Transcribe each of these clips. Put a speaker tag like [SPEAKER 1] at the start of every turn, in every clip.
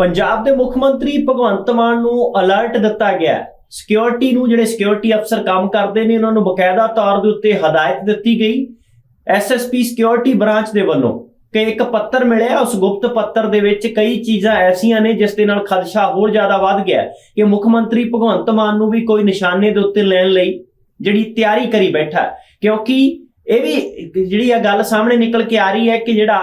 [SPEAKER 1] ਪੰਜਾਬ ਦੇ ਮੁੱਖ ਮੰਤਰੀ ਭਗਵੰਤ ਮਾਨ ਨੂੰ ਅਲਰਟ ਦਿੱਤਾ ਗਿਆ ਹੈ। ਸਿਕਿਉਰਿਟੀ ਨੂੰ ਜਿਹੜੇ ਸਿਕਿਉਰਿਟੀ ਅਫਸਰ ਕੰਮ ਕਰਦੇ ਨੇ, ਉਹਨਾਂ ਨੂੰ ਬਕਾਇਦਾ ਤੌਰ ਦੇ ਉੱਤੇ ਹਦਾਇਤ ਦਿੱਤੀ ਗਈ। ਐਸਐਸਪੀ ਸਿਕਿਉਰਿਟੀ ਬ੍ਰਾਂਚ ਦੇ ਵੱਲੋਂ ਕਿ ਇੱਕ ਪੱਤਰ ਮਿਲਿਆ, ਉਸ ਗੁਪਤ ਪੱਤਰ ਦੇ ਵਿੱਚ ਕਈ ਚੀਜ਼ਾਂ ਐਸੀਆਂ ਨੇ ਜਿਸ ਦੇ ਨਾਲ ਖਦਸ਼ਾ ਹੋਰ ਜ਼ਿਆਦਾ ਵੱਧ ਗਿਆ ਕਿ ਮੁੱਖ ਮੰਤਰੀ ਭਗਵੰਤ ਮਾਨ ਨੂੰ ਵੀ ਕੋਈ ਨਿਸ਼ਾਨੇ ਦੇ ਉੱਤੇ ਲੈਣ ਲਈ ਜਿਹੜੀ ਤਿਆਰੀ ਕਰੀ ਬੈਠਾ ਕਿਉਂਕਿ ਇਹ ਵੀ ਜਿਹੜੀ ਆ ਗੱਲ ਸਾਹਮਣੇ ਨਿਕਲ ਕੇ ਆ ਰਹੀ ਹੈ ਕਿ ਜਿਹੜਾ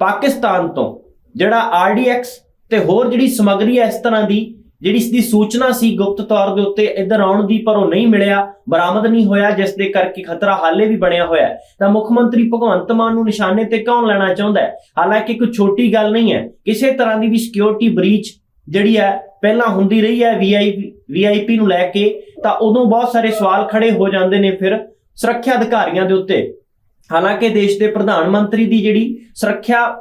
[SPEAKER 1] ਪਾਕਿਸਤਾਨ ਤੋਂ ਜਿਹੜਾ ਆਰਡੀਐਕਸ ਤੇ ਹੋਰ ਜਿਹੜੀ ਸਮੱਗਰੀ ਹੈ ਇਸ ਤਰ੍ਹਾਂ ਦੀ, ਜਿਹੜੀ ਇਸ ਦੀ ਸੂਚਨਾ ਸੀ ਗੁਪਤ ਤੌਰ ਦੇ ਉੱਤੇ ਇੱਧਰ ਆਉਣ ਦੀ, ਪਰ ਉਹ ਨਹੀਂ ਮਿਲਿਆ, ਬਰਾਮਦ ਨਹੀਂ ਹੋਇਆ, ਜਿਸ ਦੇ ਕਰਕੇ ਖਤਰਾ ਹਾਲੇ ਵੀ ਬਣਿਆ ਹੋਇਆ ਹੈ। ਤਾਂ ਮੁੱਖ ਮੰਤਰੀ ਭਗਵੰਤ ਮਾਨ ਨੂੰ ਨਿਸ਼ਾਨੇ ਤੇ ਕੌਣ ਲੈਣਾ ਚਾਹੁੰਦਾ ਹੈ? ਹਾਲਾਂਕਿ ਕੋਈ ਛੋਟੀ ਗੱਲ ਨਹੀਂ ਹੈ। ਕਿਸੇ ਤਰ੍ਹਾਂ ਦੀ ਵੀ ਸਿਕਿਉਰਿਟੀ ਬ੍ਰੀਚ ਜਿਹੜੀ ਹੈ, ਪਹਿਲਾਂ ਹੁੰਦੀ ਰਹੀ ਹੈ ਵੀਆਈਪੀ ਵੀਆਈਪੀ ਨੂੰ ਲੈ ਕੇ, ਤਾਂ ਉਦੋਂ ਬਹੁਤ ਸਾਰੇ ਸਵਾਲ ਖੜੇ ਹੋ ਜਾਂਦੇ ਨੇ ਫਿਰ ਸੁਰੱਖਿਆ ਅਧਿਕਾਰੀਆਂ ਦੇ ਉੱਤੇ। ਹਾਲਾਂਕਿ ਦੇਸ਼ ਦੇ ਪ੍ਰਧਾਨ ਮੰਤਰੀ ਦੀ ਜਿਹੜੀ ਸੁਰੱਖਿਆ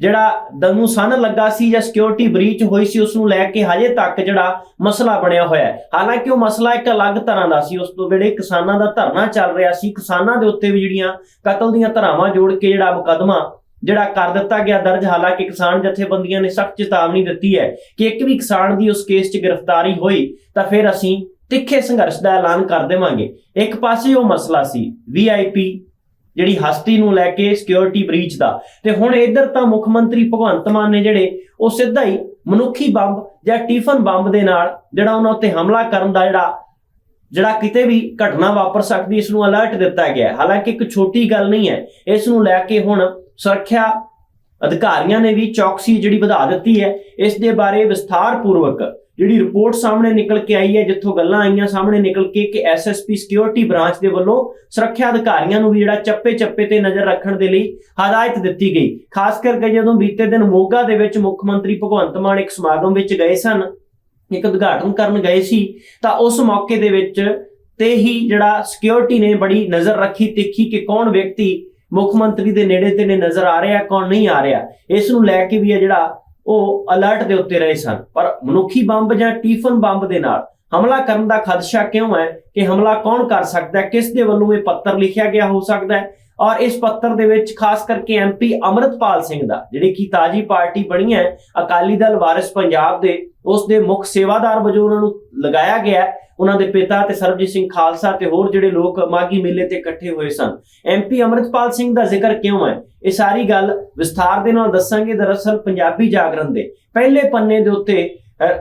[SPEAKER 1] ਜਿਹੜਾ ਦਨੂੰ ਸੰਨ ਲੱਗਾ ਸੀ ਜਾਂ ਸਿਕਿਉਰਿਟੀ ਬ੍ਰੀਚ ਹੋਈ ਸੀ ਉਸ ਨੂੰ ਲੈ ਕੇ ਹਜੇ ਤੱਕ ਜਿਹੜਾ ਮਸਲਾ ਬਣਿਆ ਹੋਇਆ ਹੈ। ਹਾਲਾਂਕਿ ਉਹ ਮਸਲਾ ਇੱਕ ਅਲੱਗ ਤਰ੍ਹਾਂ ਦਾ ਸੀ। ਉਸ ਤੋਂ ਵੇਲੇ ਕਿਸਾਨਾਂ ਦਾ ਧਰਨਾ ਚੱਲ ਰਿਹਾ ਸੀ। ਕਿਸਾਨਾਂ ਦੇ ਉੱਤੇ ਵੀ ਜਿਹੜੀਆਂ ਕਤਲ ਦੀਆਂ ਧਾਰਾਵਾਂ ਜੋੜ ਕੇ ਜਿਹੜਾ ਮੁਕੱਦਮਾ ਜਿਹੜਾ ਕਰ ਦਿੱਤਾ ਗਿਆ ਦਰਜ, ਹਾਲਾਂਕਿ ਕਿਸਾਨ ਜਥੇਬੰਦੀਆਂ ਨੇ ਸਖਤ ਚੇਤਾਵਨੀ ਦਿੱਤੀ ਹੈ ਕਿ ਇੱਕ ਵੀ ਕਿਸਾਨ ਦੀ ਉਸ ਕੇਸ 'ਚ ਗ੍ਰਿਫਤਾਰੀ ਹੋਈ ਤਾਂ ਫਿਰ ਅਸੀਂ ਤਿੱਖੇ ਸੰਘਰਸ਼ ਦਾ ਐਲਾਨ ਕਰ ਦੇਵਾਂਗੇ। ਇੱਕ ਪਾਸੇ ਉਹ ਮਸਲਾ ਸੀ ਵੀਆਈਪੀ ਜਿਹੜੀ ਹਸਤੀ ਨੂੰ ਲੈ ਕੇ ਸਿਕਿਉਰਿਟੀ ਬ੍ਰੀਚ ਦਾ। ਤੇ ਹੁਣ ਇੱਧਰ ਤਾਂ ਮੁੱਖ ਮੰਤਰੀ ਭਗਵੰਤ ਮਾਨ ਨੇ ਜਿਹੜੇ, ਉਹ ਸਿੱਧਾ ਹੀ ਮਨੁੱਖੀ ਬੰਬ ਜਾਂ ਟਿਫਨ ਬੰਬ ਦੇ ਨਾਲ ਜਿਹੜਾ ਉਹਨਾਂ ਉੱਤੇ ਹਮਲਾ ਕਰਨ ਦਾ ਜਿਹੜਾ ਜਿਹੜਾ ਕਿਤੇ ਵੀ ਘਟਨਾ ਵਾਪਰ ਸਕਦੀ, ਇਸ ਨੂੰ ਅਲਰਟ ਦਿੱਤਾ ਗਿਆ ਹਾਲਾਂਕਿ ਇੱਕ ਛੋਟੀ ਗੱਲ ਨਹੀਂ ਹੈ, ਇਸ ਨੂੰ ਲੈ ਕੇ ਹੁਣ ਸੁਰੱਖਿਆ ਅਧਿਕਾਰੀਆਂ ਨੇ ਵੀ ਚੌਕਸੀ ਜਿਹੜੀ ਵਧਾ ਦਿੱਤੀ ਹੈ, ਇਸ ਦੇ ਬਾਰੇ ਵਿਸਥਾਰ ਪੂਰਵਕ ਜਿਹੜੀ ਰਿਪੋਰਟ ਸਾਹਮਣੇ ਨਿਕਲ ਕੇ ਆਈ ਹੈ, ਜਿੱਥੋਂ ਗੱਲਾਂ ਆਈਆਂ ਸਾਹਮਣੇ ਨਿਕਲ ਕੇ ਕਿ ਐਸਐਸਪੀ ਸਿਕਿਉਰਿਟੀ ਬ੍ਰਾਂਚ ਦੇ ਵੱਲੋਂ ਸੁਰੱਖਿਆ ਅਧਿਕਾਰੀਆਂ ਨੂੰ ਵੀ ਜਿਹੜਾ ਚੱਪੇ-ਚੱਪੇ ਤੇ ਨਜ਼ਰ ਰੱਖਣ ਦੇ ਲਈ ਹਦਾਇਤ ਦਿੱਤੀ ਗਈ। ਖਾਸ ਕਰਕੇ ਜਦੋਂ ਬੀਤੇ ਦਿਨ ਮੋਗਾ ਦੇ ਵਿੱਚ ਮੁੱਖ ਮੰਤਰੀ ਭਗਵੰਤ ਮਾਨ ਇੱਕ ਸਮਾਗਮ ਵਿੱਚ ਗਏ ਸਨ, ਇੱਕ ਉਦਘਾਟਨ ਕਰਨ ਗਏ ਸੀ, ਤਾਂ ਉਸ ਮੌਕੇ ਦੇ ਵਿੱਚ ਤੇ ਹੀ ਜਿਹੜਾ ਸਿਕਿਉਰਿਟੀ ਨੇ ਬੜੀ ਨਜ਼ਰ ਰੱਖੀ ਤਿੱਖੀ ਕਿ ਕੌਣ ਵਿਅਕਤੀ ਮੁੱਖ ਮੰਤਰੀ ਦੇ ਨੇੜੇ ਤੇ ਨੇ ਨਜ਼ਰ ਆ ਰਿਹਾ, ਕੌਣ ਨਹੀਂ ਆ ਰਿਹਾ। ਇਸ ਨੂੰ ਲੈ ਕੇ ਵੀ ਹੈ ਜਿਹੜਾ ਉਹ ਅਲਰਟ ਦੇ ਉੱਤੇ ਰਹੇ ਸਨ। ਪਰ ਮਨੁੱਖੀ ਬੰਬ ਜਾਂ ਟੀਫਨ ਬੰਬ ਦੇ ਨਾਲ ਹਮਲਾ ਕਰਨ ਦਾ ਖਦਸ਼ਾ ਕਿਉਂ ਹੈ? ਕਿ ਹਮਲਾ ਕੌਣ ਕਰ ਸਕਦਾ ਹੈ? ਕਿਸ ਦੇ ਵੱਲੋਂ ਇਹ ਪੱਤਰ ਲਿਖਿਆ ਗਿਆ ਹੋ ਸਕਦਾ ਹੈ? ਔਰ ਇਸ ਪੱਤਰ ਦੇ ਵਿੱਚ ਖਾਸ ਕਰਕੇ ਐਮਪੀ ਅਮਰਤਪਾਲ ਸਿੰਘ ਦਾ, ਜਿਹੜੀ ਕਿ ਤਾਜੀ ਪਾਰਟੀ ਬਣੀ ਹੈ, ਅਕਾਲੀ ਦਲ ਵਾਰਿਸ ਪੰਜਾਬ ਦੇ, ਉਸ ਦੇ ਮੁੱਖ ਸੇਵਾਦਾਰ ਵਜੋਂ ਉਹਨਾਂ ਨੂੰ ਲਗਾਇਆ ਗਿਆ ਉਹਨਾਂ ਦੇ ਪਿਤਾ ਤੇ ਸਰਬਜੀਤ ਸਿੰਘ ਖਾਲਸਾ ਤੇ ਹੋਰ ਜਿਹੜੇ ਲੋਕ ਮਾਗੀ ਮੇਲੇ ਤੇ ਇਕੱਠੇ ਹੋਏ ਸਨ। ਐਮਪੀ ਅਮਰਤਪਾਲ ਸਿੰਘ ਦਾ ਜ਼ਿਕਰ ਕਿਉਂ ਹੈ? ਇਹ ਸਾਰੀ ਗੱਲ ਵਿਸਥਾਰ ਦੇ ਨਾਲ ਦੱਸਾਂਗੇ। ਦਰਅਸਲ ਪੰਜਾਬੀ ਜਾਗਰਣ ਦੇ ਪਹਿਲੇ ਪੰਨੇ ਦੇ ਉੱਤੇ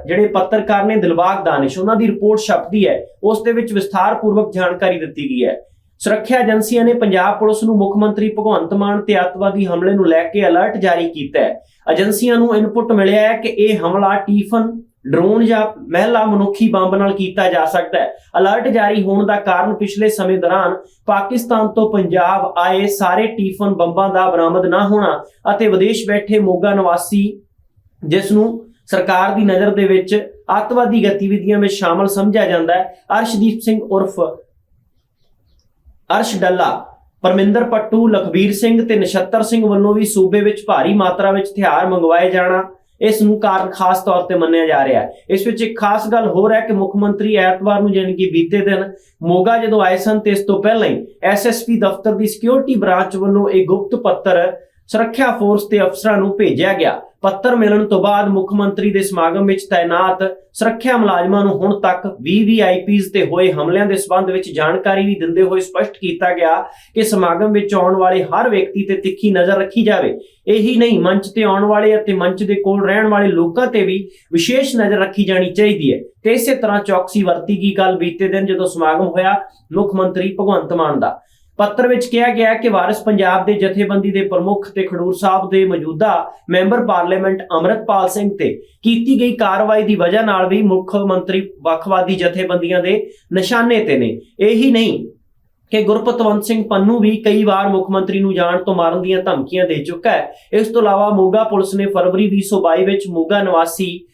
[SPEAKER 1] ਜਿਹੜੇ ਪੱਤਰਕਾਰ ਨੇ ਦਿਲਬਾਗ ਦਾਨਿਸ਼, ਉਹਨਾਂ ਦੀ ਰਿਪੋਰਟ ਛਪਦੀ ਹੈ। ਉਸ ਦੇ ਵਿੱਚ ਵਿਸਥਾਰ ਪੂਰਵਕ ਜਾਣਕਾਰੀ ਦਿੱਤੀ ਗਈ ਹੈ। ਸੁਰੱਖਿਆ ਏਜੰਸੀਆਂ ਨੇ ਪੰਜਾਬ ਪੁਲਿਸ ਨੂੰ ਮੁੱਖ ਮੰਤਰੀ ਭਗਵੰਤ ਮਾਨ ਤੇ ਅੱਤਵਾਦੀ ਹਮਲੇ ਨੂੰ ਲੈ ਕੇ ਅਲਰਟ ਜਾਰੀ ਕੀਤਾ ਹੈ। ਏਜੰਸੀਆਂ ਨੂੰ ਇਨਪੁਟ ਮਿਲਿਆ ਹੈ ਕਿ ਇਹ ਹਮਲਾ ਟੀਫਨ ਡਰੋਨ ਜਾਂ ਮਹਿਲਾ ਮਨੁੱਖੀ ਬੰਬ ਨਾਲ ਕੀਤਾ ਜਾ ਸਕਦਾ ਹੈ। ਅਲਰਟ ਜਾਰੀ ਹੋਣ ਦਾ ਕਾਰਨ ਪਿਛਲੇ ਸਮੇਂ ਦੌਰਾਨ ਪਾਕਿਸਤਾਨ ਤੋਂ ਪੰਜਾਬ ਆਏ ਸਾਰੇ ਟੀਫਨ ਬੰਬਾਂ ਦਾ ਬਰਾਮਦ ਨਾ ਹੋਣਾ ਅਤੇ ਵਿਦੇਸ਼ ਬੈਠੇ ਮੋਗਾ ਨਿਵਾਸੀ, ਜਿਸ ਨੂੰ ਸਰਕਾਰ ਦੀ ਨਜ਼ਰ ਦੇ ਵਿੱਚ ਅੱਤਵਾਦੀ ਗਤੀਵਿਧੀਆਂ ਵਿੱਚ ਸ਼ਾਮਲ ਸਮਝਿਆ ਜਾਂਦਾ ਹੈ, ਅਰਸ਼ਦੀਪ ਸਿੰਘ ਉਰਫ ਅਰਸ਼ ਡੱਲਾ, ਪਰਮਿੰਦਰ ਪੱਟੂ, ਲਖਬੀਰ ਸਿੰਘ ਤੇ ਨਛੱਤਰ ਸਿੰਘ ਵੱਲੋਂ ਵੀ ਸੂਬੇ ਵਿੱਚ ਭਾਰੀ ਮਾਤਰਾ ਵਿੱਚ ਹਥਿਆਰ ਮੰਗਵਾਏ ਜਾਣਾ ਇਸ ਨੂੰ ਕਾਰਨ ਖਾਸ ਤੌਰ ਤੇ ਮੰਨਿਆ ਜਾ ਰਿਹਾ ਹੈ। ਇਸ ਵਿੱਚ ਇੱਕ ਖਾਸ ਗੱਲ ਹੋਰ ਹੈ ਕਿ ਮੁੱਖ ਮੰਤਰੀ ਐਤਵਾਰ ਨੂੰ ਜਾਣੀ ਕਿ ਬੀਤੇ ਦਿਨ ਮੋਗਾ ਜਦੋਂ ਆਏ ਸਨ, ਤੇ ਇਸ ਤੋਂ ਪਹਿਲਾਂ ਹੀ ਐਸਐਸਪੀ ਦਫ਼ਤਰ ਦੀ ਸਿਕਿਉਰਿਟੀ ਬ੍ਰਾਂਚ ਵੱਲੋਂ ਇਹ ਗੁਪਤ ਪੱਤਰ ਸੁਰੱਖਿਆ ਫੋਰਸ ਤੇ ਅਫਸਰਾਂ ਨੂੰ ਭੇਜਿਆ ਗਿਆ। ਪੱਤਰ ਮਿਲਣ ਤੋਂ ਬਾਅਦ ਮੁੱਖ ਮੰਤਰੀ ਦੇ ਸਮਾਗਮ ਵਿੱਚ ਤਾਇਨਾਤ ਸੁਰੱਖਿਆ ਮੁਲਾਜ਼ਮਾਂ ਨੂੰ ਹੁਣ ਤੱਕ VVIPs ਤੇ ਹੋਏ ਹਮਲਿਆਂ ਦੇ ਸਬੰਧ ਵਿੱਚ ਜਾਣਕਾਰੀ ਵੀ ਦਿੰਦੇ ਹੋਏ ਸਪਸ਼ਟ ਕੀਤਾ ਗਿਆ ਕਿ ਸਮਾਗਮ ਵਿੱਚ ਆਉਣ ਵਾਲੇ ਹਰ ਵਿਅਕਤੀ ਤੇ ਤਿੱਖੀ ਨਜ਼ਰ ਰੱਖੀ ਜਾਵੇ। ਇਹੀ ਨਹੀਂ, ਮੰਚ ਤੇ ਆਉਣ ਵਾਲੇ ਅਤੇ ਮੰਚ ਦੇ ਕੋਲ ਰਹਿਣ ਵਾਲੇ ਲੋਕਾਂ ਤੇ ਵੀ ਵਿਸ਼ੇਸ਼ ਨਜ਼ਰ ਰੱਖੀ ਜਾਣੀ ਚਾਹੀਦੀ ਹੈ। ਤੇ ਇਸੇ ਤਰ੍ਹਾਂ ਚੌਕਸੀ ਵਰਤੀ ਗਈ ਕੱਲ ਬੀਤੇ ਦਿਨ ਜਦੋਂ ਸਮਾਗਮ ਹੋਇਆ ਮੁੱਖ ਮੰਤਰੀ ਭਗਵੰਤ ਮਾਨ ਦਾ। ਪੱਤਰ ਵਿੱਚ ਕਿਹਾ ਗਿਆ ਕਿ ਵਾਰਿਸ ਪੰਜਾਬ ਦੇ ਜਥੇਬੰਦੀ ਦੇ ਪ੍ਰਮੁੱਖ ਤੇ ਖਡੂਰ ਸਾਹਿਬ ਦੇ ਮੌਜੂਦਾ ਮੈਂਬਰ ਪਾਰਲੀਮੈਂਟ ਅਮਰਤਪਾਲ ਸਿੰਘ ਤੇ ਕੀਤੀ ਗਈ ਕਾਰਵਾਈ ਦੀ ਵਜ੍ਹਾ ਨਾਲ ਵੀ ਮੁੱਖ ਮੰਤਰੀ ਵੱਖਵਾਦੀ ਜਥੇਬੰਦੀਆਂ ਦੇ ਨਿਸ਼ਾਨੇ ਤੇ ਨੇ। ਇਹੀ ਨਹੀਂ ਕਿ ਗੁਰਪਤਵੰਤ ਸਿੰਘ ਪੰਨੂ ਵੀ ਕਈ ਵਾਰ ਮੁੱਖ ਮੰਤਰੀ ਨੂੰ ਜਾਣ ਤੋਂ ਮਾਰਨ ਦੀਆਂ ਧਮਕੀਆਂ ਦੇ ਚੁੱਕਾ ਹੈ। ਇਸ ਤੋਂ ਇਲਾਵਾ ਮੋਗਾ ਪੁਲਿਸ ਨੇ ਫਰਵਰੀ 2022 ਵਿੱਚ ਮੋਗਾ ਨਿਵਾਸੀ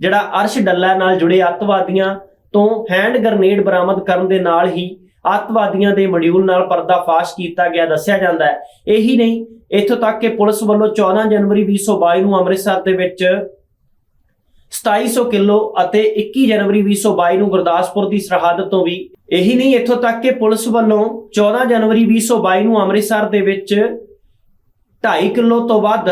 [SPEAKER 1] ਜਿਹੜਾ ਅਰਸ਼ ਡੱਲਾ ਨਾਲ ਜੁੜੇ ਅੱਤਵਾਦੀਆਂ ਤੋਂ ਹੈਂਡ ਗ੍ਰਨੇਡ ਬਰਾਮਦ ਕਰਨ ਦੇ ਨਾਲ ਹੀ ਅੱਤਵਾਦੀਆਂ ਦੇ ਮੋਡਿਊਲ ਨਾਲ ਪਰਦਾਫਾਸ਼ ਕੀਤਾ ਗਿਆ, ਦੱਸਿਆ ਜਾਂਦਾ ਹੈ। ਇਹੀ ਨਹੀਂ, ਇੱਥੋਂ ਤੱਕ ਕਿ ਪੁਲਿਸ ਵੱਲੋਂ 14 ਜਨਵਰੀ 2022 ਨੂੰ ਅੰਮ੍ਰਿਤਸਰ ਦੇ ਵਿੱਚ 2700 ਕਿਲੋ ਅਤੇ 21 ਜਨਵਰੀ 2022 ਨੂੰ ਗੁਰਦਾਸਪੁਰ ਦੀ ਸਰਹੱਦ ਤੋਂ ਵੀ ਇਹੀ ਨਹੀਂ, ਇੱਥੋਂ ਤੱਕ ਕਿ ਪੁਲਿਸ ਵੱਲੋਂ 14 ਜਨਵਰੀ 2022 ਨੂੰ ਅੰਮ੍ਰਿਤਸਰ ਦੇ ਵਿੱਚ 2.5 ਕਿਲੋ ਤੋਂ ਵੱਧ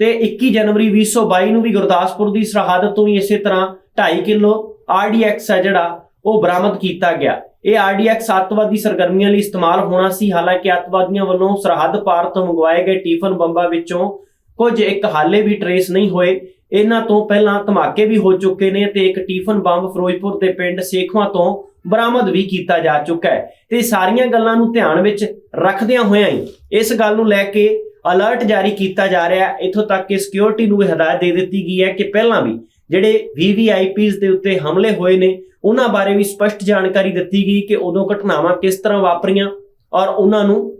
[SPEAKER 1] ਤੇ 21 ਜਨਵਰੀ 2022 ਨੂੰ ਵੀ ਗੁਰਦਾਸਪੁਰ ਦੀ ਸਰਹੱਦ ਤੋਂ ਹੀ ਇਸੇ ਤਰ੍ਹਾਂ 2.5 ਕਿਲੋ ਆਰਡੀਐਕਸ ਹੈ ਜਿਹੜਾ ਉਹ ਬਰਾਮਦ ਕੀਤਾ ਗਿਆ। ਇਹ ਆਰਡੀਐਕਸ ਅੱਤਵਾਦੀ ਸਰਗਰਮੀਆਂ ਲਈ ਇਸਤੇਮਾਲ ਹੋਣਾ ਸੀ। ਹਾਲਾਂਕਿ ਅੱਤਵਾਦੀਆਂ ਵੱਲੋਂ ਸਰਹੱਦ ਪਾਰ ਤੋਂ ਮੰਗਵਾਏ ਗਏ ਟੀਫਨ ਬੰਬਾਂ ਵਿੱਚੋਂ ਕੁਝ ਇੱਕ ਹਾਲੇ ਵੀ ਟਰੇਸ ਨਹੀਂ ਹੋਏ। ਇਹਨਾਂ ਤੋਂ ਪਹਿਲਾਂ ਧਮਾਕੇ ਵੀ ਹੋ ਚੁੱਕੇ ਨੇ ਤੇ ਇੱਕ ਟੀਫਨ ਬੰਬ ਫਿਰੋਜ਼ਪੁਰ ਦੇ ਪਿੰਡ ਸੇਖਵਾਂ ਤੋਂ ਬਰਾਮਦ ਵੀ ਕੀਤਾ ਜਾ ਚੁੱਕਾ ਹੈ। ਤੇ ਸਾਰੀਆਂ ਗੱਲਾਂ ਨੂੰ ਧਿਆਨ ਵਿੱਚ ਰੱਖਦਿਆਂ ਹੋਇਆਂ ਹੀ ਇਸ ਗੱਲ ਨੂੰ ਲੈ ਕੇ ਅਲਰਟ ਜਾਰੀ ਕੀਤਾ ਜਾ ਰਿਹਾ ਹੈ। ਇਥੋਂ ਤੱਕ ਕਿ ਸਿਕਿਉਰਿਟੀ ਨੂੰ ਇਹ ਹਦਾਇਤ ਦੇ ਦਿੱਤੀ ਗਈ ਹੈ ਕਿ ਪਹਿਲਾਂ ਵੀ ਜਿਹੜੇ VVIPs ਦੇ ਉੱਤੇ ਹਮਲੇ ਹੋਏ ਨੇ, ਉਹਨਾਂ ਬਾਰੇ ਵੀ ਸਪਸ਼ਟ ਜਾਣਕਾਰੀ ਦਿੱਤੀ ਗਈ ਕਿ ਉਦੋਂ ਘਟਨਾਵਾਂ ਕਿਸ ਤਰ੍ਹਾਂ ਵਾਪਰੀਆਂ ਔਰ ਉਹਨਾਂ ਨੂੰ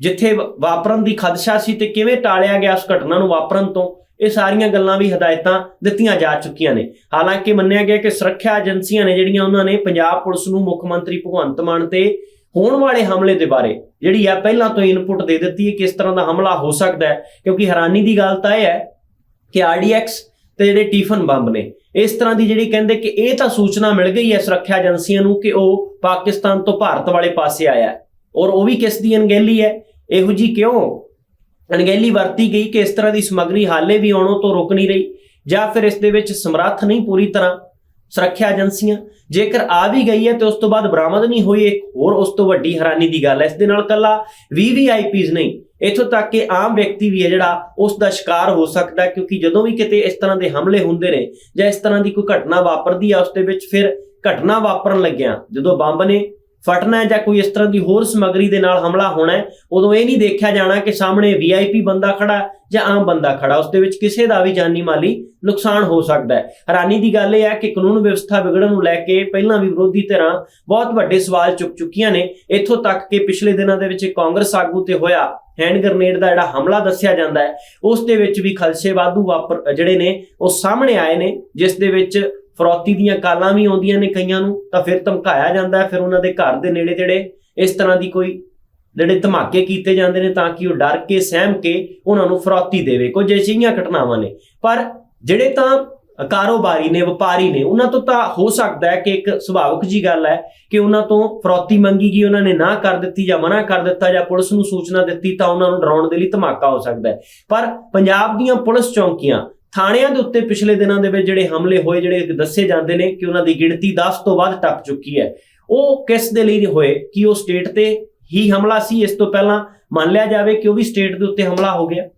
[SPEAKER 1] ਜਿੱਥੇ ਵਾਪਰਨ ਦੀ ਖਦਸ਼ਾ ਸੀ ਤੇ ਕਿਵੇਂ ਟਾਲਿਆ ਗਿਆ ਉਸ ਘਟਨਾ ਨੂੰ ਵਾਪਰਨ ਤੋਂ, ਇਹ ਸਾਰੀਆਂ ਗੱਲਾਂ ਵੀ ਹਦਾਇਤਾਂ ਦਿੱਤੀਆਂ ਜਾ ਚੁੱਕੀਆਂ ਨੇ। ਹਾਲਾਂਕਿ ਮੰਨਿਆ ਗਿਆ ਕਿ ਸੁਰੱਖਿਆ ਏਜੰਸੀਆਂ ਨੇ ਜਿਹੜੀਆਂ ਉਹਨਾਂ ਨੇ ਪੰਜਾਬ ਪੁਲਿਸ ਨੂੰ ਮੁੱਖ ਮੰਤਰੀ ਭਗਵੰਤ ਮਾਨ ਤੇ ਹੋਣ ਵਾਲੇ ਹਮਲੇ ਦੇ ਬਾਰੇ, ਜਿਹੜੀ ਆ ਪਹਿਲਾਂ ਤੋਂ ਇਨਪੁਟ ਦੇ ਦਿੱਤੀ ਹੈ ਕਿਸ ਤਰ੍ਹਾਂ ਦਾ ਹਮਲਾ ਹੋ ਸਕਦਾ ਹੈ, ਕਿਉਂਕਿ ਹੈਰਾਨੀ ਦੀ ਗੱਲ ਤਾਂ ਇਹ ਹੈ ਕਿ ਆਰਡੀਐਕਸ ਤੇ ਜਿਹੜੇ ਟੀਫਨ ਬੰਬ ਨੇ, ਇਸ ਤਰ੍ਹਾਂ ਦੀ ਜਿਹੜੀ ਕਹਿੰਦੇ ਕਿ ਇਹ ਤਾਂ ਸੂਚਨਾ ਮਿਲ ਗਈ ਹੈ ਸੁਰੱਖਿਆ ਏਜੰਸੀਆਂ ਨੂੰ ਕਿ ਉਹ ਪਾਕਿਸਤਾਨ ਤੋਂ ਭਾਰਤ ਵਾਲੇ ਪਾਸੇ ਆਇਆ ਔਰ ਉਹ ਵੀ ਕਿਸ ਦੀ ਅਣਗਹਿਲੀ ਹੈ? ਇਹੋ ਜੀ ਕਿਉਂ? ਅਣਗਹਿਲੀ ਵਰਤੀ ਗਈ ਕਿ ਇਸ ਤਰ੍ਹਾਂ ਦੀ ਸਮੱਗਰੀ ਹਾਲੇ ਵੀ ਆਉਣੋਂ ਤੋਂ ਰੁਕ ਨਹੀਂ ਰਹੀ ਜਾਂ ਫਿਰ ਇਸ ਦੇ ਵਿੱਚ ਸਮਰੱਥ ਨਹੀਂ ਪੂਰੀ ਤਰ੍ਹਾਂ ਸੁਰੱਖਿਆ ਏਜੰਸੀਆਂ। ਜੇਕਰ ਆ ਵੀ ਗਈ ਹੈ ਤੇ ਉਸ ਤੋਂ ਬਾਅਦ ਬਰਾਮਦ ਨਹੀਂ ਹੋਈ ਇੱਕ ਹੋਰ ਉਸ ਤੋਂ ਵੱਡੀ ਹੈਰਾਨੀ ਦੀ ਗੱਲ ਹੈ। ਇਸ ਦੇ ਨਾਲ ਕੱਲਾ VVIPs ਨਹੀਂ ਇਥੋਂ ਤੱਕ ਕਿ ਆਮ ਵਿਅਕਤੀ ਵੀ ਹੈ ਜਿਹੜਾ ਉਸ ਦਾ ਸ਼ਿਕਾਰ ਹੋ ਸਕਦਾ ਕਿਉਂਕਿ ਜਦੋਂ ਵੀ ਕਿਤੇ ਇਸ ਤਰ੍ਹਾਂ ਦੇ ਹਮਲੇ ਹੁੰਦੇ ਨੇ ਜਾਂ ਇਸ ਤਰ੍ਹਾਂ ਦੀ ਕੋਈ ਘਟਨਾ ਵਾਪਰਦੀ ਆ, ਉਸ ਦੇ ਵਿੱਚ ਫਿਰ ਘਟਨਾ ਵਾਪਰਨ ਲੱਗਿਆ। ਜਦੋਂ ਬੰਬ ਨੇ ਫਟਣਾ ਹੈ ਜਾਂ ਕੋਈ ਇਸ ਤਰ੍ਹਾਂ ਦੀ ਹੋਰ ਸਮੱਗਰੀ ਦੇ ਨਾਲ ਹਮਲਾ ਹੋਣਾ ਹੈ, ਉਦੋਂ ਇਹ ਨਹੀਂ ਦੇਖਿਆ ਜਾਣਾ ਕਿ ਸਾਹਮਣੇ VIP ਬੰਦਾ ਖੜਾ ਜਾਂ ਆਮ ਬੰਦਾ ਖੜਾ ਉਸ ਦੇ ਵਿੱਚ ਕਿਸੇ ਦਾ ਵੀ ਜਾਨੀ ਮਾਲੀ ਨੁਕਸਾਨ ਹੋ ਸਕਦਾ ਹੈ। ਹੈਰਾਨੀ ਦੀ ਗੱਲ ਇਹ ਹੈ ਕਿ ਕਾਨੂੰਨ ਵਿਵਸਥਾ ਵਿਗੜਨ ਨੂੰ ਲੈ ਕੇ ਪਹਿਲਾਂ ਵੀ ਵਿਰੋਧੀ ਧਿਰਾਂ ਬਹੁਤ ਵੱਡੇ ਸਵਾਲ ਚੁੱਕ ਚੁੱਕੀਆਂ ਨੇ। ਇੱਥੋਂ ਤੱਕ ਕਿ ਪਿਛਲੇ ਦਿਨਾਂ ਦੇ ਵਿੱਚ ਕਾਂਗਰਸ ਆਗੂ ਤੇ ਹੋਇਆ ਹੈਂਡ ਗ੍ਰਨੇਡ ਦਾ ਜਿਹੜਾ ਹਮਲਾ ਦੱਸਿਆ ਜਾਂਦਾ ਹੈ, ਉਸ ਦੇ ਵਿੱਚ ਵੀ ਖਲਸੇ ਵਾਧੂ ਵਾਪਰ ਜਿਹੜੇ ਨੇ, ਉਹ ਸਾਹਮਣੇ ਆਏ ਨੇ, ਜਿਸ ਦੇ ਵਿੱਚ ਫਰੋਤੀ ਦੀਆਂ ਕਾਲਾਂ ਵੀ ਆਉਂਦੀਆਂ ਨੇ ਕਈਆਂ ਨੂੰ, ਤਾਂ ਫਿਰ ਧਮਕਾਇਆ ਜਾਂਦਾ ਹੈ, ਫਿਰ ਉਹਨਾਂ ਦੇ ਘਰ ਦੇ ਨੇੜੇ ਤੇੜੇ ਇਸ ਤਰ੍ਹਾਂ ਦੀ ਕੋਈ ਜਿਹੜੇ ਧਮਾਕੇ ਕੀਤੇ ਜਾਂਦੇ ਨੇ ਤਾਂ ਕਿ ਉਹ ਡਰ ਕੇ, ਸਹਿਮ ਕੇ ਉਹਨਾਂ ਨੂੰ ਫਰੋਤੀ ਦੇਵੇ। ਕੁਝ ਅਜਿਹੀਆਂ ਘਟਨਾਵਾਂ ਨੇ। ਪਰ ਜਿਹੜੇ ਤਾਂ ਕਾਰੋਬਾਰੀ ਨੇ, ਵਪਾਰੀ ਨੇ, ਉਹਨਾਂ ਤੋਂ ਤਾਂ ਹੋ ਸਕਦਾ ਹੈ ਕਿ ਇੱਕ ਸੁਭਾਵਿਕ ਜੀ ਗੱਲ ਹੈ ਕਿ ਉਹਨਾਂ ਤੋਂ ਫਰੌਤੀ ਮੰਗੀ ਗਈ, ਉਹਨਾਂ ਨੇ ਨਾ ਕਰ ਦਿੱਤੀ ਜਾਂ ਮਨਾ ਕਰ ਦਿੱਤਾ ਜਾਂ ਪੁਲਿਸ ਨੂੰ ਸੂਚਨਾ ਦਿੱਤੀ ਤਾਂ ਉਹਨਾਂ ਨੂੰ ਡਰਾਉਣ ਦੇ ਲਈ ਧਮਾਕਾ ਹੋ ਸਕਦਾ ਹੈ। ਪਰ ਪੰਜਾਬ ਦੀਆਂ ਪੁਲਿਸ ਚੌਂਕੀਆਂ ਥਾਣਿਆਂ ਦੇ ਉੱਤੇ ਪਿਛਲੇ ਦਿਨਾਂ ਦੇ ਵਿੱਚ ਜਿਹੜੇ ਹਮਲੇ ਹੋਏ, ਜਿਹੜੇ ਦੱਸੇ ਜਾਂਦੇ ਨੇ ਕਿ ਉਹਨਾਂ ਦੀ ਗਿਣਤੀ 10 ਤੋਂ ਵੱਧ ਟੱਪ ਚੁੱਕੀ ਹੈ। ਉਹ ਕਿਸ ਦੇ ਲਈ ਨਹੀਂ ਹੋਏ? ਕਿ ਉਹ ਸਟੇਟ ਤੇ ਹੀ ਹਮਲਾ ਸੀ? ਇਸ ਤੋਂ ਪਹਿਲਾਂ ਮੰਨ ਲਿਆ ਜਾਵੇ ਕਿ ਉਹ ਵੀ ਸਟੇਟ ਦੇ ਉੱਤੇ ਹਮਲਾ ਹੋ ਗਿਆ।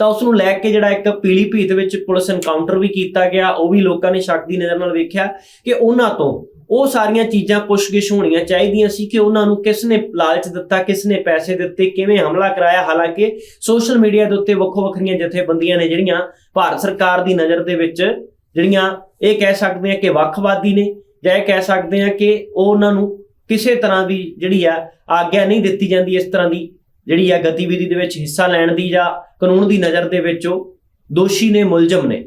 [SPEAKER 1] ਤਾਂ ਉਸ ਨੂੰ ਲੈ ਕੇ ਜਿਹੜਾ ਇੱਕ ਪੀਲੀ ਭੀਤ ਵਿੱਚ ਪੁਲਿਸ ਐਨਕਾਊਂਟਰ ਵੀ ਕੀਤਾ ਗਿਆ, ਉਹ ਵੀ ਲੋਕਾਂ ਨੇ ਸ਼ੱਕ ਦੀ ਨਜ਼ਰ ਨਾਲ ਵੇਖਿਆ ਕਿ ਉਹਨਾਂ ਤੋਂ ਉਹ ਸਾਰੀਆਂ ਚੀਜ਼ਾਂ ਪੁੱਛਗਿਛ ਹੋਣੀਆਂ ਚਾਹੀਦੀਆਂ ਸੀ ਕਿ ਉਹਨਾਂ ਨੂੰ ਕਿਸ ਨੇ ਲਾਲਚ ਦਿੱਤਾ ਕਿਸ ਨੇ ਪੈਸੇ ਦਿੱਤੇ, ਕਿਵੇਂ ਹਮਲਾ ਕਰਾਇਆ। ਹਾਲਾਂਕਿ ਸੋਸ਼ਲ ਮੀਡੀਆ ਦੇ ਉੱਤੇ ਵੱਖੋ ਵੱਖਰੀਆਂ ਜਥੇਬੰਦੀਆਂ ਨੇ ਜਿਹੜੀਆਂ ਭਾਰਤ ਸਰਕਾਰ ਦੀ ਨਜ਼ਰ ਦੇ ਵਿੱਚ ਜਿਹੜੀਆਂ ਇਹ ਕਹਿ ਸਕਦੇ ਆ ਕਿ ਵੱਖਵਾਦੀ ਨੇ ਜਾਂ ਇਹ ਕਹਿ ਸਕਦੇ ਆ ਕਿ ਉਹ ਉਹਨਾਂ ਨੂੰ ਕਿਸੇ ਤਰ੍ਹਾਂ ਦੀ ਜਿਹੜੀ ਆ ਆਗਿਆ ਨਹੀਂ ਦਿੱਤੀ ਜਾਂਦੀ ਇਸ ਤਰ੍ਹਾਂ ਦੀ ਜਿਹੜੀ ਆ ਗਤੀਵਿਧੀ ਦੇ ਵਿੱਚ ਹਿੱਸਾ ਲੈਣ ਦੀ ਜਾਂ ਕਾਨੂੰਨ ਦੀ ਨਜ਼ਰ ਦੇ ਵਿੱਚ ਉਹ ਦੋਸ਼ੀ ਨੇ, ਮੁਲਜ਼ਮ ਨੇ।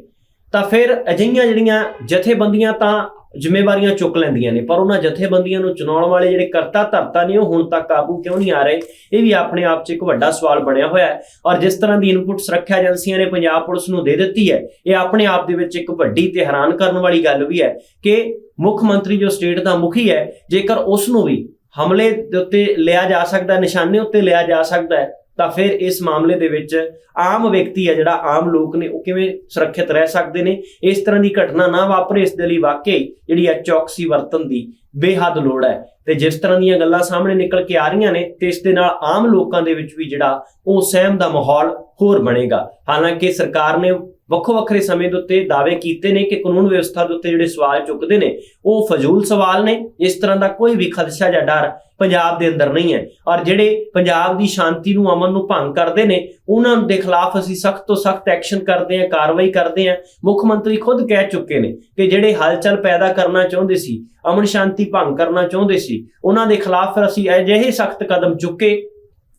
[SPEAKER 1] ਤਾਂ ਫਿਰ ਅਜਿਹੀਆਂ ਜਿਹੜੀਆਂ ਜਥੇਬੰਦੀਆਂ ਤਾਂ ਜ਼ਿੰਮੇਵਾਰੀਆਂ ਚੁੱਕ ਲੈਂਦੀਆਂ ਨੇ, ਪਰ ਉਹਨਾਂ ਜਥੇਬੰਦੀਆਂ ਨੂੰ ਚੁਣਾਉਣ ਵਾਲੇ ਜਿਹੜੇ ਕਰਤਾ ਧਰਤਾ ਨੇ, ਉਹ ਹੁਣ ਤੱਕ ਕਾਬੂ ਕਿਉਂ ਨਹੀਂ ਆ ਰਹੇ? ਇਹ ਵੀ ਆਪਣੇ ਆਪ 'ਚ ਇੱਕ ਵੱਡਾ ਸਵਾਲ ਬਣਿਆ ਹੋਇਆ ਹੈ। ਔਰ ਜਿਸ ਤਰ੍ਹਾਂ ਦੀ ਇਨਪੁਟ ਸੁਰੱਖਿਆ ਏਜੰਸੀਆਂ ਨੇ ਪੰਜਾਬ ਪੁਲਿਸ ਨੂੰ ਦੇ ਦਿੱਤੀ ਹੈ, ਇਹ ਆਪਣੇ ਆਪ ਦੇ ਵਿੱਚ ਇੱਕ ਵੱਡੀ ਤੇ ਹੈਰਾਨ ਕਰਨ ਵਾਲੀ ਗੱਲ ਵੀ ਹੈ ਕਿ ਮੁੱਖ ਮੰਤਰੀ ਜੋ ਸਟੇਟ ਦਾ ਮੁਖੀ ਹੈ, ਜੇਕਰ ਉਸ ਨੂੰ ਵੀ ਹਮਲੇ ਦੇ ਉੱਤੇ ਲਿਆ ਜਾ ਸਕਦਾ, ਨਿਸ਼ਾਨੇ ਉੱਤੇ ਲਿਆ ਜਾ ਸਕਦਾ ਹੈ, ਤਾਂ ਫਿਰ ਇਸ ਮਾਮਲੇ ਦੇ ਵਿੱਚ ਆਮ ਵਿਅਕਤੀ ਹੈ, ਜਿਹੜਾ ਆਮ ਲੋਕ ਨੇ, ਉਹ ਕਿਵੇਂ ਸੁਰੱਖਿਅਤ ਰਹਿ ਸਕਦੇ ਨੇ? ਇਸ ਤਰ੍ਹਾਂ ਦੀ ਘਟਨਾ ਨਾ ਵਾਪਰੇ, ਇਸ ਦੇ ਲਈ ਵਾਕਈ ਜਿਹੜੀ ਹੈ ਚੌਕਸੀ ਵਰਤਨ ਦੀ ਬੇਹੱਦ ਲੋੜ ਹੈ। ਤੇ ਜਿਸ ਤਰ੍ਹਾਂ ਦੀਆਂ ਗੱਲਾਂ ਸਾਹਮਣੇ ਨਿਕਲ ਕੇ ਆ ਰਹੀਆਂ ਨੇ, ਤੇ ਇਸ ਦੇ ਨਾਲ ਆਮ ਲੋਕਾਂ ਦੇ ਵਿੱਚ ਵੀ ਜਿਹੜਾ ਉਹ ਸਹਿਮ ਦਾ ਮਾਹੌਲ ਹੋਰ ਬਣੇਗਾ। ਹਾਲਾਂਕਿ ਸਰਕਾਰ ਨੇ ਵੱਖੋ ਵੱਖਰੇ ਸਮੇਂ ਦੇ ਉੱਤੇ ਦਾਅਵੇ ਕੀਤੇ ਨੇ ਕਿ ਕਾਨੂੰਨ ਵਿਵਸਥਾ ਦੇ ਉੱਤੇ ਜਿਹੜੇ ਸਵਾਲ ਚੁੱਕਦੇ ਨੇ, ਉਹ ਫਜ਼ੂਲ ਸਵਾਲ ਨੇ। ਇਸ ਤਰ੍ਹਾਂ ਦਾ ਕੋਈ ਵੀ ਖਦਸ਼ਾ ਜਾਂ ਡਰ ਪੰਜਾਬ ਦੇ ਅੰਦਰ ਨਹੀਂ ਹੈ। ਔਰ ਜਿਹੜੇ ਪੰਜਾਬ ਦੀ ਸ਼ਾਂਤੀ ਨੂੰ, ਅਮਨ ਨੂੰ ਭੰਗ ਕਰਦੇ ਨੇ, ਉਹਨਾਂ ਦੇ ਖਿਲਾਫ ਅਸੀਂ ਸਖਤ ਤੋਂ ਸਖਤ ਐਕਸ਼ਨ ਕਰਦੇ ਹਾਂ, ਕਾਰਵਾਈ ਕਰਦੇ ਹਾਂ। ਮੁੱਖ ਮੰਤਰੀ ਖੁਦ ਕਹਿ ਚੁੱਕੇ ਨੇ ਕਿ ਜਿਹੜੇ ਹਲਚਲ ਪੈਦਾ ਕਰਨਾ ਚਾਹੁੰਦੇ ਸੀ, ਅਮਨ ਸ਼ਾਂਤੀ ਭੰਗ ਕਰਨਾ ਚਾਹੁੰਦੇ ਸੀ, ਉਹਨਾਂ ਦੇ ਖਿਲਾਫ ਫਿਰ ਅਸੀਂ ਅਜਿਹੇ ਸਖਤ ਕਦਮ ਚੁੱਕੇ।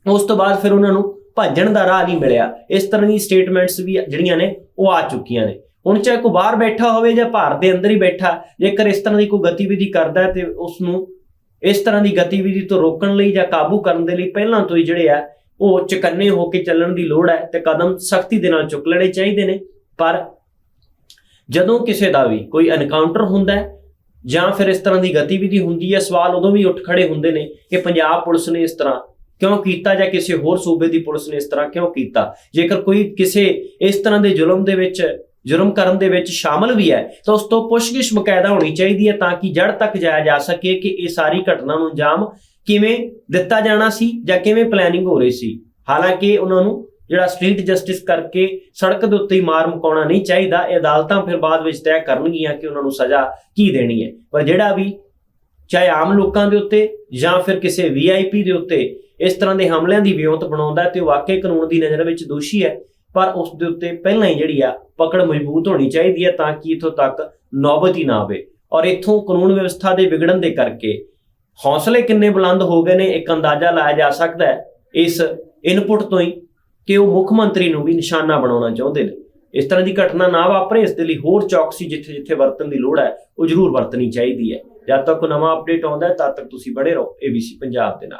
[SPEAKER 1] ਉਸ ਤੋਂ ਬਾਅਦ ਫਿਰ ਉਹਨਾਂ ਨੂੰ ਭੱਜਣ ਦਾ ਰਾਹ ਨਹੀਂ ਮਿਲਿਆ। ਇਸ ਤਰ੍ਹਾਂ ਦੀ ਸਟੇਟਮੈਂਟਸ ਵੀ ਜਿਹੜੀਆਂ ਨੇ, ਉਹ ਆ ਚੁੱਕੀਆਂ ਨੇ। ਹੁਣ ਚਾਹੇ ਕੋਈ ਬਾਹਰ ਬੈਠਾ ਹੋਵੇ ਜਾਂ ਭਾਰਤ ਦੇ ਅੰਦਰ ਹੀ ਬੈਠਾ, ਜੇਕਰ ਇਸ ਤਰ੍ਹਾਂ ਦੀ ਕੋਈ ਗਤੀਵਿਧੀ ਕਰਦਾ ਹੈ ਤੇ ਉਸ ਨੂੰ ਇਸ ਤਰ੍ਹਾਂ ਦੀ ਗਤੀਵਿਧੀ ਤੋਂ ਰੋਕਣ ਲਈ ਜਾਂ ਕਾਬੂ ਕਰਨ ਦੇ ਲਈ ਪਹਿਲਾਂ ਤੋਂ ਹੀ ਜਿਹੜੇ ਆ, ਉਹ ਚਕੰਨੇ ਹੋ ਕੇ ਚੱਲਣ ਦੀ ਲੋੜ ਹੈ ਤੇ ਕਦਮ ਸਖਤੀ ਦੇ ਨਾਲ ਚੁੱਕ ਲੈਣੇ ਚਾਹੀਦੇ ਨੇ। ਪਰ ਜਦੋਂ ਕਿਸੇ ਦਾ ਵੀ ਕੋਈ ਐਨਕਾਊਂਟਰ ਹੁੰਦਾ ਹੈ ਜਾਂ ਫਿਰ ਇਸ ਤਰ੍ਹਾਂ ਦੀ ਗਤੀਵਿਧੀ ਹੁੰਦੀ ਹੈ, ਸਵਾਲ ਉਦੋਂ ਵੀ ਉੱਠ ਖੜੇ ਹੁੰਦੇ ਨੇ ਕਿ ਪੰਜਾਬ ਪੁਲਿਸ ਨੇ ਇਸ ਤਰ੍ਹਾਂ ਕਿਉਂ ਕੀਤਾ ਜਾਂ ਕਿਸੇ ਹੋਰ ਸੂਬੇ ਦੀ ਪੁਲਿਸ ਨੇ ਇਸ ਤਰ੍ਹਾਂ ਕਿਉਂ ਕੀਤਾ? ਜੇਕਰ ਕੋਈ ਕਿਸੇ ਇਸ ਤਰ੍ਹਾਂ ਦੇ ਜ਼ੁਲਮ ਦੇ ਵਿੱਚ ਜੁਰਮ ਕਰਨ ਦੇ ਵਿੱਚ ਸ਼ਾਮਲ ਵੀ ਹੈ, ਤਾਂ ਉਸ ਤੋਂ ਪੁੱਛਗਿੱਛ ਬਕਾਇਦਾ ਹੋਣੀ ਚਾਹੀਦੀ ਹੈ ਤਾਂ ਕਿ ਜੜ ਤੱਕ ਜਾਇਆ ਜਾ ਸਕੇ ਕਿ ਇਹ ਸਾਰੀ ਘਟਨਾ ਨੂੰ ਅੰਜਾਮ ਕਿਵੇਂ ਦਿੱਤਾ ਜਾਣਾ ਸੀ ਜਾਂ ਕਿਵੇਂ ਪਲੈਨਿੰਗ ਹੋ ਰਹੀ ਸੀ। ਹਾਲਾਂਕਿ ਉਹਨਾਂ ਨੂੰ ਜਿਹੜਾ ਸਟਰੀਟ ਜਸਟਿਸ ਕਰਕੇ ਸੜਕ ਦੇ ਉੱਤੇ ਹੀ ਮਾਰ ਮੁਕਾਉਣਾ ਨਹੀਂ ਚਾਹੀਦਾ, ਇਹ ਅਦਾਲਤਾਂ ਫਿਰ ਬਾਅਦ ਵਿੱਚ ਤੈਅ ਕਰਨਗੀਆਂ ਕਿ ਉਹਨਾਂ ਨੂੰ ਸਜ਼ਾ ਕੀ ਦੇਣੀ ਹੈ। ਪਰ ਜਿਹੜਾ ਵੀ ਚਾਹੇ ਆਮ ਲੋਕਾਂ ਦੇ ਉੱਤੇ ਜਾਂ ਫਿਰ ਕਿਸੇ ਵੀਆਈਪੀ ਦੇ ਉੱਤੇ ਇਸ ਤਰ੍ਹਾਂ ਦੇ ਹਮਲਿਆਂ ਦੀ ਵਿਉਂਤ ਬਣਾਉਂਦਾ ਹੈ ਤੇ ਉਹ ਵਾਕਈ ਕਾਨੂੰਨ ਦੀ ਨਜ਼ਰ ਵਿੱਚ ਦੋਸ਼ੀ ਹੈ, ਪਰ ਉਸ ਦੇ ਉੱਤੇ ਪਹਿਲਾਂ ਹੀ ਜਿਹੜੀ ਆ ਪਕੜ ਮਜ਼ਬੂਤ ਹੋਣੀ ਚਾਹੀਦੀ ਹੈ ਤਾਂ ਕਿ ਇਥੋਂ ਤੱਕ ਨੌਬਤ ਹੀ ਨਾ ਆਵੇ। ਔਰ ਇਥੋਂ ਕਾਨੂੰਨ ਵਿਵਸਥਾ ਦੇ ਵਿਗੜਨ ਦੇ ਕਰਕੇ ਹੌਸਲੇ ਕਿੰਨੇ ਬੁਲੰਦ ਹੋ ਗਏ ਨੇ, ਇੱਕ ਅੰਦਾਜ਼ਾ ਲਾਇਆ ਜਾ ਸਕਦਾ ਹੈ ਇਸ ਇਨਪੁਟ ਤੋਂ ਹੀ ਕਿ ਉਹ ਮੁੱਖ ਮੰਤਰੀ ਨੂੰ ਵੀ ਨਿਸ਼ਾਨਾ ਬਣਾਉਣਾ ਚਾਹੁੰਦੇ ਨੇ। ਇਸ ਤਰ੍ਹਾਂ ਦੀ ਘਟਨਾ ਨਾ ਵਾਪਰੇ, ਇਸ ਦੇ ਲਈ ਹੋਰ ਚੌਕਸੀ ਜਿੱਥੇ ਜਿੱਥੇ ਵਰਤਣ ਦੀ ਲੋੜ ਹੈ, ਉਹ ਜ਼ਰੂਰ ਵਰਤਣੀ ਚਾਹੀਦੀ ਹੈ। ਜਦ ਤੱਕ ਕੋਈ ਨਵਾਂ ਅਪਡੇਟ ਆਉਂਦਾ ਹੈ, ਤਦ ਤੱਕ ਤੁਸੀਂ ਬੜੇ ਰਹੋ ABC ਪੰਜਾਬ ਦੇ ਨਾਲ।